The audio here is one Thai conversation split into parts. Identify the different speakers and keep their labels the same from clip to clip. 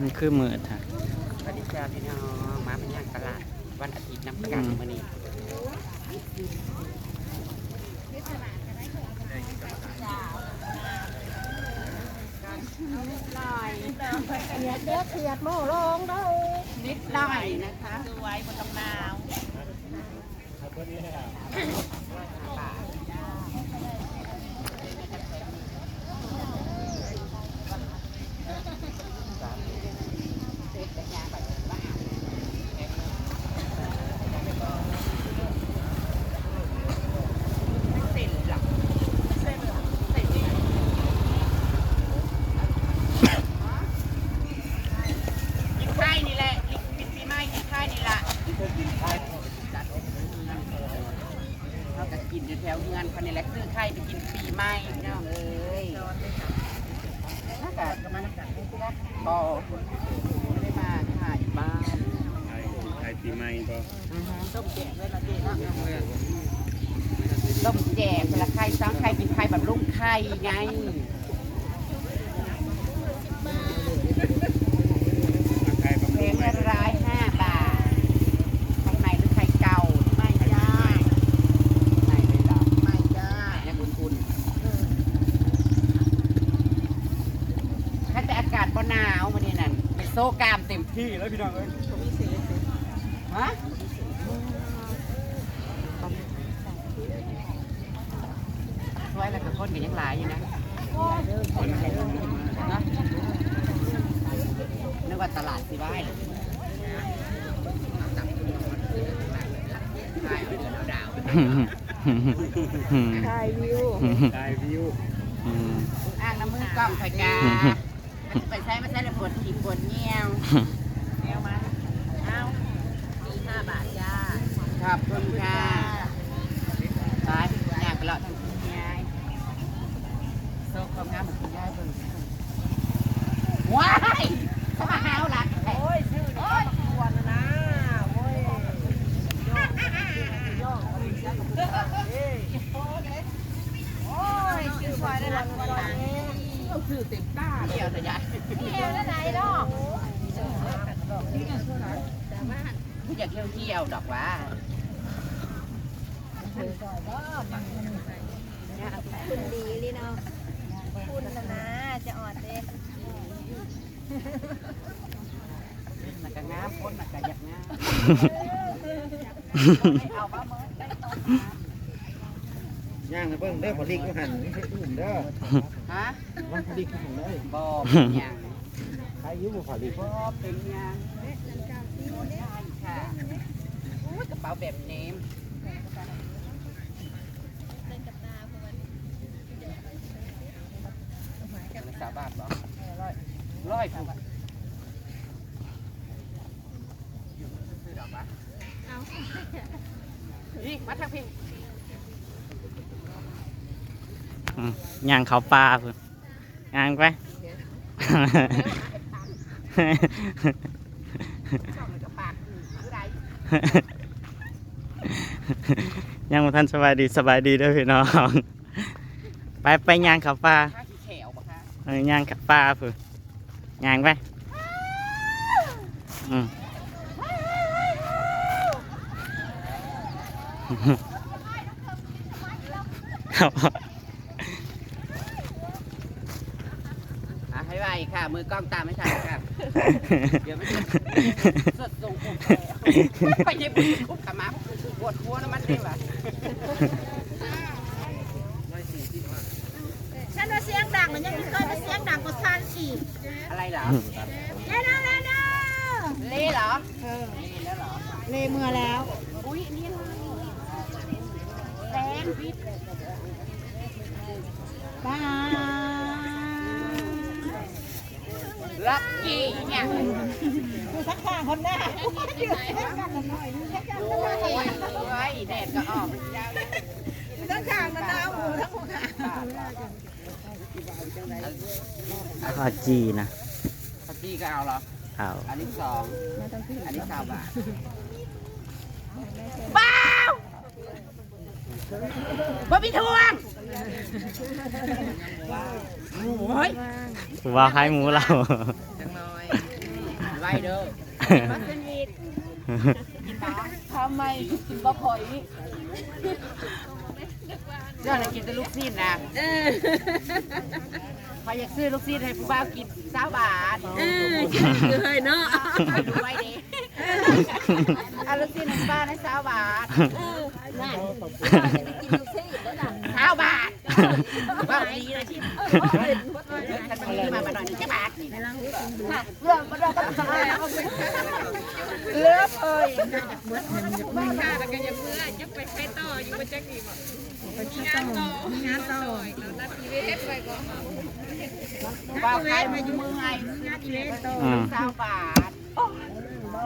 Speaker 1: มันคือมืดฮะ
Speaker 2: สวัสดีจ้าพี่น้องมาเป็นย่างตลาดวันอาทิตย์น้ำกัน
Speaker 1: อืม
Speaker 2: มื้อนี้
Speaker 3: เขียดเด้อเขียดโม่ลงเด้อ
Speaker 2: นิดหน่อยนะคะ
Speaker 3: ดูไว้บนตำนาว
Speaker 2: เส้นหลักเส้นหลักเส้นหลักกินไข่นี่แหละกินปีใหม่กินไข่นี่ละเขาก็กินอยู่แถวเมืองเขานี่แหละซื้อไข่ไปกินปีใหม่พี่น้องเอ้ยถ้าเกิดก็มาบ อไม่ได้มาค่ะอยู่บ้าน
Speaker 4: ไทยไทยปีใหม่ก็
Speaker 2: ต้มแจกเวลาเด็กต้มแจกเวลาไข่ซ้ำไข่กินไข่แบบลุ่มไข่ไง
Speaker 4: ไทยบำ
Speaker 2: เพล
Speaker 4: รุง
Speaker 2: งละร้ายห้าบาทไข่ใหม่หรือไข่เก่า
Speaker 3: ไม่จ้า
Speaker 2: ใหม่เลยเหรอ
Speaker 3: ไม่จ้า
Speaker 2: เนี่ยคุณคุณถ้าแต่อากาศบ่ หนาวมาเนี่ยนั่นไปโซ่กล้ามเต็มที่แล้วพี่น้องเอ้ยฮะสวยแล้วก็คนกันยังหลายอยู่นะนะนึกว่าตลาดสิบ้ายใช่าเดือนเอาดาว
Speaker 3: ถ่ายวิว
Speaker 2: อ้างน้ำมือกล้องไฟกา ไปใช้มาใช้แล้วปวดขีดปวดเงี้ยว
Speaker 3: แมวมาเอามีห้าบาทจ้า
Speaker 2: ขอบคุณค่ะตายอยากไปเลาะทางคุณยายโซ่ความงามของคุณยายเบิ่งว้ายเข้ามาหาวหลัก
Speaker 3: โอ้ยชื่อนี่ก็ควรนะโอ้ยโยกโยกเอ้ยโอ้ยชื่อควายได้รางวัลนี้
Speaker 2: เอาคือเต็มตาเดียวแต่ยาย
Speaker 3: เที่ยวได้ไหนเนาะ
Speaker 2: ผู้อยากเที่ยวเที่ยวดอกว่า
Speaker 3: คุณดีลิเนาะคุณนะจะอ่อนเด้
Speaker 2: มันก็งามคนมันก็อยากงามเอาบ้าเมื่อ ย่าง
Speaker 5: นะเบิ่งเด้อพอลิกหันไม่ให้อุ่นเด้อ
Speaker 2: ฮะ
Speaker 5: มันพอลิกก็หันเลย
Speaker 2: บอเป็นหยัง
Speaker 5: ใครยุ่บ่พอลิก
Speaker 2: บอเป็นหยังค่ะโอ้ยกระเป๋าแบบเนมสาบาทบอกร้อยผูกซื้อดอกปะนี่มาทางพี่
Speaker 1: ย่างเขาปลาพุ่นย่างไป
Speaker 2: ชอบเลยกับปากคือไร
Speaker 1: ย่างมาท่านสบายดีสบายดีเด้วยพี่น้อง ไปไปย่างเขาปลา
Speaker 2: ข้าขี้แขวปะคะ
Speaker 1: เออย่างเขาปลาพุ่นย่างไปอืม ครับ
Speaker 2: อะให้ไวค่ะ มือกล้องตามไม่ทันค่ะเดี๋ยวไม่ทันสดส่งผมไปเย็บคุบขามาปวดหัวน้ำมันเด้วะ
Speaker 3: ฉันว่าเสียงดังมันยังไม่เคยมาเสียงดังกว่าซันอีก
Speaker 2: อะไรเหรอ
Speaker 3: เด้อเด้อเด้อเด้อ
Speaker 2: เล่เหรอเล่แล้วเหรอ
Speaker 3: เลเมื่อแล้ว
Speaker 2: อุ้ยนี่อะไรแซนพิษ
Speaker 3: บ้า
Speaker 2: ลักกี้เนี่ย
Speaker 3: ดูสักข้างคนหน้าเดือดแค่กันหน่อยนึงแค่กัน
Speaker 2: โอ้ยโอ้ยแดดก็ออกเจ้าเลย
Speaker 3: ทั้งข้างมันหนาวหูทั้งหัวขา
Speaker 1: ข้าวจีนะ
Speaker 2: พักกี้ก็เอาเหรอ
Speaker 1: เอา
Speaker 2: อันนี้สองอันนี้สามบาทบ้าว บ่มีทวงโอ้ย
Speaker 1: ว่าให้หมูเรา
Speaker 2: จังเลยไปเด้อ
Speaker 3: มาสนิททำไมกินบะหอย
Speaker 2: เจ้าน่ะกินแต่ลูกซีนนะพออยากซื้อลูกซีนให้ผู้บ่าวกินสาวบาท
Speaker 3: เออเลยเนาะ
Speaker 2: ไปดูไว้ดิ เอาลูกซีนให้ผู้บ่าวให้สาวบาท
Speaker 3: นั่นกินลูกซี่แล้วล่ะ
Speaker 2: สาวบาทว่าวดีนะที่ฉันมันมามาหน่อยหนึงจะบาทนี่
Speaker 3: เรื่องมันเราก็ทำแล้ว
Speaker 2: เลือกเอ้ยบ่าวใครมาอยู่เมืองไง
Speaker 1: อืม
Speaker 2: สาวบาท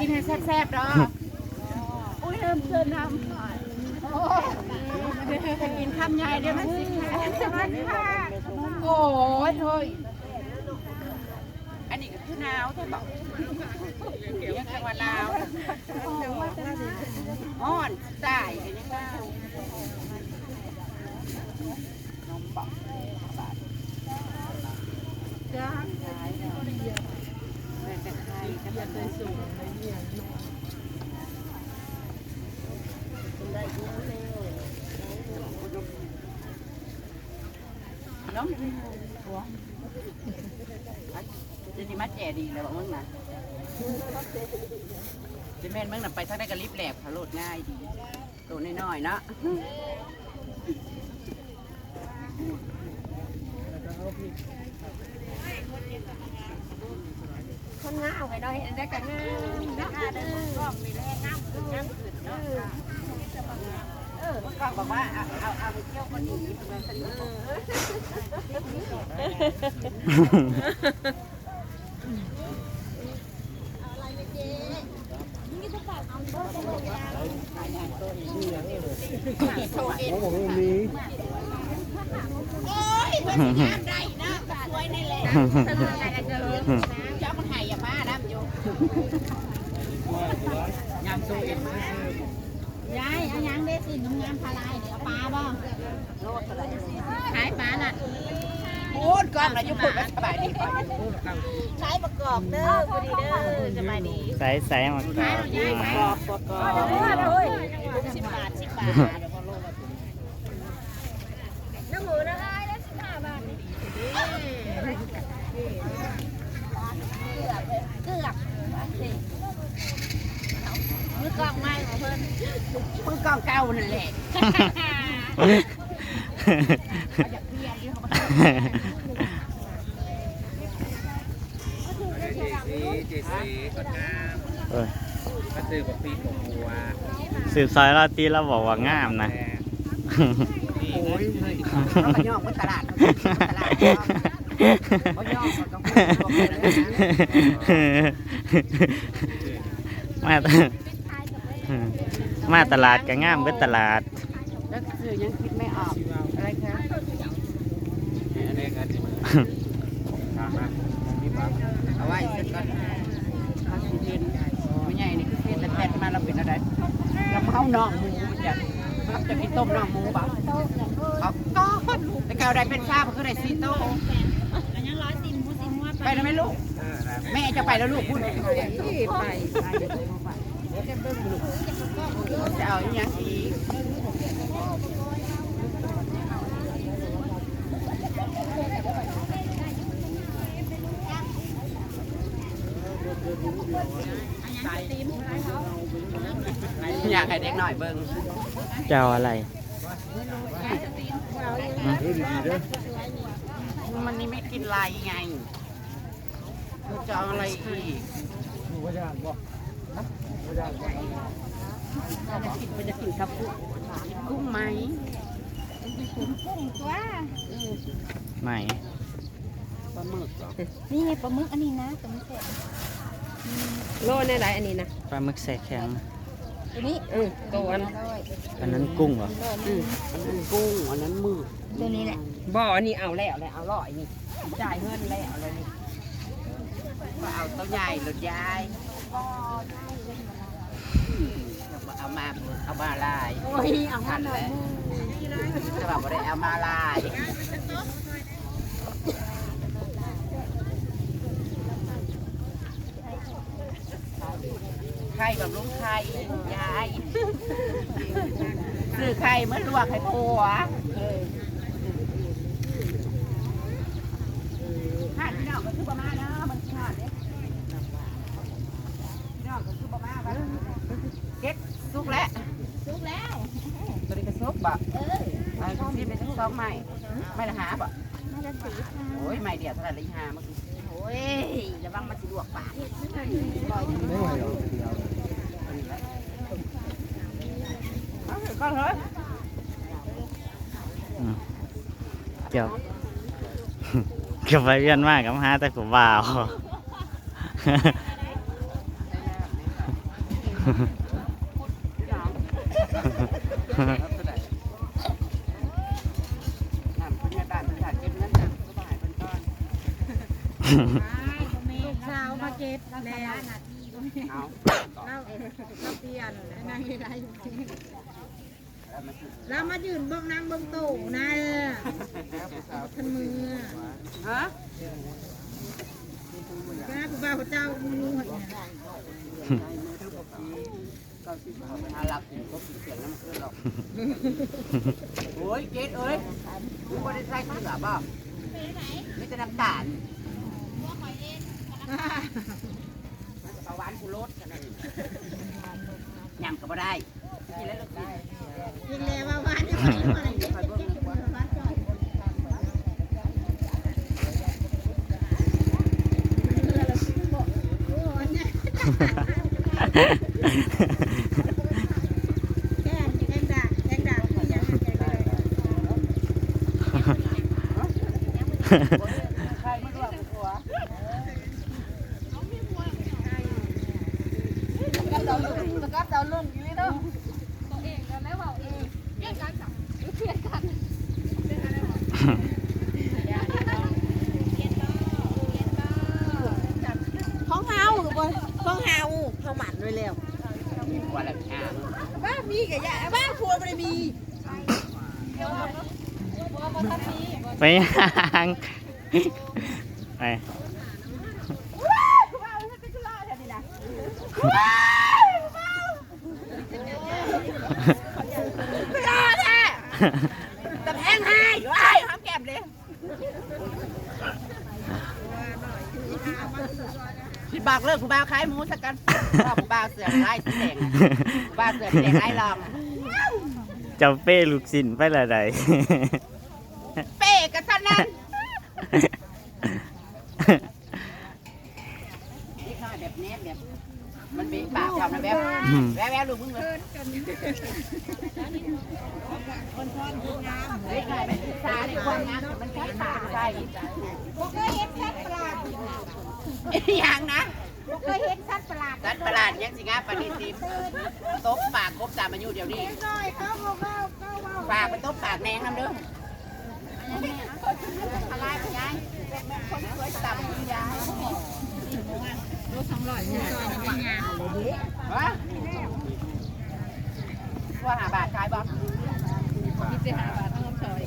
Speaker 2: กินให้แซ่บๆดอกอุ้ยเริ่มเชิญนำโอ้ยจะกินคำใหญ่เดี๋ยวมันสิค่ะโอ้ยเฮ้ยอันนี้ก็คือหนาวใช่ปะเดี๋ยวจังหวัดลาวอ่อนใส่กันยังไงนมปอก จ้าแม่ใครก็จะเคยสูงน้องหัวจะนี่มาแจดีเลยบอกมึงนะจะแม่นมึงน่ะไปทักได้กระลิบแหลบขาโลดง่ายดีตัวน้อยๆเนาะ
Speaker 3: คนงามไปเนาะเห็นได้กันงามนะคะเด้อกล้องมีแรงงามงามขึ้นเนาะ
Speaker 2: เออเมื่อก่อนบอกว่าเอาเอาเอาไปเที่ยวคนนี้มันสนุกโชว์เอง
Speaker 5: โอ้โหมี
Speaker 2: โอ้ยมันสิงามได้นะสวยนี่แหละ ยู่ยามสู้เอง
Speaker 3: ยายเอายังได้สิน้ำงามพาลายเดี๋ยวปลาบ่ขายปลาน่ะ
Speaker 2: พูดก่อนเราจะพูดว่าสบายดีก่อน
Speaker 3: ขายประกอบเด้อพอดีเด้อสบายดี
Speaker 1: ใส่ใส่หมดครับ
Speaker 2: บอกบอกก่อน
Speaker 3: เฮ้ยสิบบาทสิบบาทน้ำหมูนะคะได้สิบห้าบาทนี่เกือบเกือบ มือกองไม้ของเพิ่น
Speaker 2: มือกองเก่านั่นแหละอยากเปลี่ยนที่เขามา
Speaker 4: เจซีก่อนนะ
Speaker 1: เออ
Speaker 4: ก็ซื้อบักปีของบัว
Speaker 1: สืบซอยเราตีเราบอกว่างามนะ
Speaker 4: โอ้ย
Speaker 2: เขาไปย่องมันตลาดตลาดเขาย่องเขาต้องพูดเลยนะ
Speaker 1: มาต มาตลาดก็งามเบิดตลาด
Speaker 2: แล้วสื่อยังคิดไม่ออกอะไรคะ
Speaker 4: อันนี้กันตามมามีปั๊บ
Speaker 2: เอาไว้เสร็จก่อนเขาสิเรียนไม่ใหญ่นี่คือเรียนแล้วแทนมาเราเป็นอะไรเราเมาน่องหมูจะจะกินต้มน่องหมูบ่เอาต้มแต่เก่าได้เป็นชาเพราะเขาได้ซีโต้
Speaker 3: ยังร้อยสิบหมูสิบหัว
Speaker 2: ไปแล้วไหมลูก
Speaker 4: เออนะ
Speaker 2: แม่จะไปแล้วลูกพูดไปไป จะเอาอย่างอีกอยากให้เด็กหน่อยเบิ่ง
Speaker 1: เจ้าอะไร
Speaker 5: ดูดีๆเด้อ
Speaker 2: มันนี่ไม่กินลายไงมันจะเอาอะไรอีก
Speaker 5: จะ
Speaker 2: กินมันจะกินครับกุ้งกินกุ้งไหม
Speaker 3: กุ้งตัว
Speaker 1: ใหม่
Speaker 2: ปลาหมึกเหรอ
Speaker 3: นี่ไงปลาหมึกอันนี้นะตัวนี้เสร็จ
Speaker 6: โลในไรอันนี้นะ
Speaker 1: ปลาหมึกใส่แข็ง
Speaker 3: ตัวนี้
Speaker 6: อืมตัวอัน
Speaker 1: อันนั้นกุ้งเหรอ
Speaker 6: อืม
Speaker 2: อันนั้นกุ้งอันนั้นหมึก
Speaker 3: ตัวนี้แหละ
Speaker 6: บ่ออันนี้เอาแล้วเลยเอาร้อยนี่จ่ายเงินแล้วเลยนี่
Speaker 2: ก็เอาเต้าใหญ่หลุดยาย เอามาเอามาลาย
Speaker 3: โอ้ยเอา
Speaker 2: ขันแล้วจะบอกว่าได้เอามาลายไข่กับลุงไข่ยายซื้อไข่เมื่อลวกให้ผัวขาดพี่น้องก็คือประมาณนะมันขาดเด้พี่น้องก็คือประมาณว่าเก็ดสุกแล้ว
Speaker 3: สุกแล้ว
Speaker 2: ตัวนี้ก็ซุปบ่
Speaker 3: เออ
Speaker 2: เอาที่เป็นซองใหม่ไม่ละหาบ่
Speaker 3: น่าจะสีค่ะ
Speaker 2: โอ้ยใหม่เดียวเท่าไหร่ละหามัน
Speaker 3: โอ้ยระวังมันสิลวกปาก
Speaker 5: ไม่ไหวหรอกเดียว
Speaker 2: เอาเถอะก็เถอะ
Speaker 1: อืมเกี่ยวเกี่ยวไปเวียนมากกับหาแต่ผมบ่าว
Speaker 2: น้
Speaker 3: ลูกสาวมาเก็บแล้ว
Speaker 2: เอา
Speaker 3: เราเราเปลี่ยนนางได้อยู่
Speaker 2: แล้วมา
Speaker 3: มายืนบ้องนางเบื้องโตนะท่านมือ
Speaker 2: ฮะ
Speaker 3: ก็กูบ่าวเจ้ามือหัว
Speaker 2: ก็สิเอาไปหาหลักก็สิเสียงน้ำเพิ่นหรอกโอ้ยเกดเอ้ยมึงบ่ได้ใส่เกลือบ่ไม่จะน้ำตาล ปลาหวานกูรสกันนั่นยำก็บ่ได้กินแล้วลูกกิน
Speaker 3: ยิงแล้วว่าว่านี่มันอะไรเงี้ย แกงแกงด่างแกงด่างที่ยังแกงด่าง
Speaker 2: ใครไม่รู้ว่าผัว
Speaker 3: ก็เดาลุ่นอยู่นี่เนาะตัวเองก็แล้วเบาเองเปลี่ยนกันจับเปลี่ยนกันของเฮาหรือบ่ของเฮา เฮาหมันไว้แล้ว
Speaker 2: มีผัวแล้วอ่า
Speaker 3: บ้ามีกะยะบ้าครัวบ่ได้มี
Speaker 1: ไปยังไป
Speaker 2: แต่แพงให้ว้ายห้ามแก้มเลยพี่ บอกเลิกผู้บ่าวขายหมูสักกันพ่อผู้บ่าวเสือไล่สีแดงผู้บ่าวเสือแดงไล่ลอง
Speaker 1: เจ้าเป้ลูกสินไปละใด
Speaker 2: เป้กันท่านนั้นนี่ข้าแบบแนบแบบมันเป็นปากชาวนะแบบแววแววลูกมึงเลยเฮ้ยไงเป็นศึกษาในความงามมันแค่ปากใช่
Speaker 3: บ่เคยเห็นสัตว์ประหลาด
Speaker 2: อ ย่างนะ
Speaker 3: บ่เคยเห็นสัตว์ประหลาด
Speaker 2: รัดประหลาดยังสิงาปฏิทินตบปากกบตามอายุเดี๋ยวนี้
Speaker 3: น้อยเขาบอกว่าเขาว่า
Speaker 2: ปากไปตบปากแมงน้ำเด้ออะไรไปยายคนสวยต่ำคุณยายฮะว่าหาบาทขายบ่
Speaker 4: เอามาไปอร่อย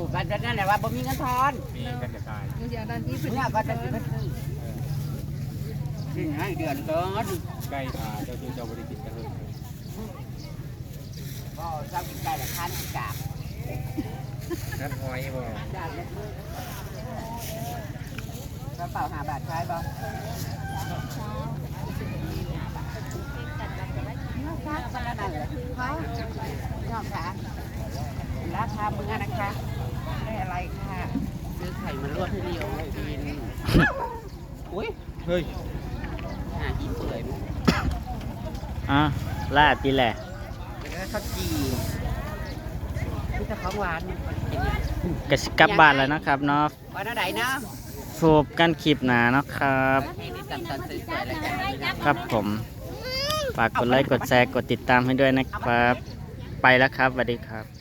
Speaker 2: ถูกกันนั่นแหละว่าบ่มีเงินทอน
Speaker 4: มีกันจะตาย
Speaker 2: เนี่ยก็จะสิไปซื้อนี่ไงเดือนเกิน
Speaker 4: ใกล้ขาเจ้าที่เจ้าบริกิตกันเลย
Speaker 2: ก็เจ้ากินไก่ละคันกาบ
Speaker 4: นัดหอยบ่
Speaker 2: ด่านเล็กมือกระเป๋าหาบาทขายบ่นั่นแหละเขายอมค่ะราคาเมื่อนะคะได้อะไร ค่ะ ซื้อไข่มาลวกให้เดียวกินอุ้ย
Speaker 4: เฮ้ย
Speaker 2: หากินเปื่อยมั้ง
Speaker 1: อะลาดตีแหละ
Speaker 2: เดี๋ยวข้าวจี่มีแต่ของหวานมันกิน
Speaker 1: กสิกลับบ้านแล้วนะครับเนาะ
Speaker 2: วันอะไรเนาะ
Speaker 1: ฟูบกันคลิปหนาเนาะครับ
Speaker 2: เพลงนี้ตัดตัดสวยๆแล้วกัน
Speaker 1: ครับผม ฝากกดไลค์กดแชร์กดติดตามให้ด้วยนะครับ ไปแล้วครับสวัสดีครับ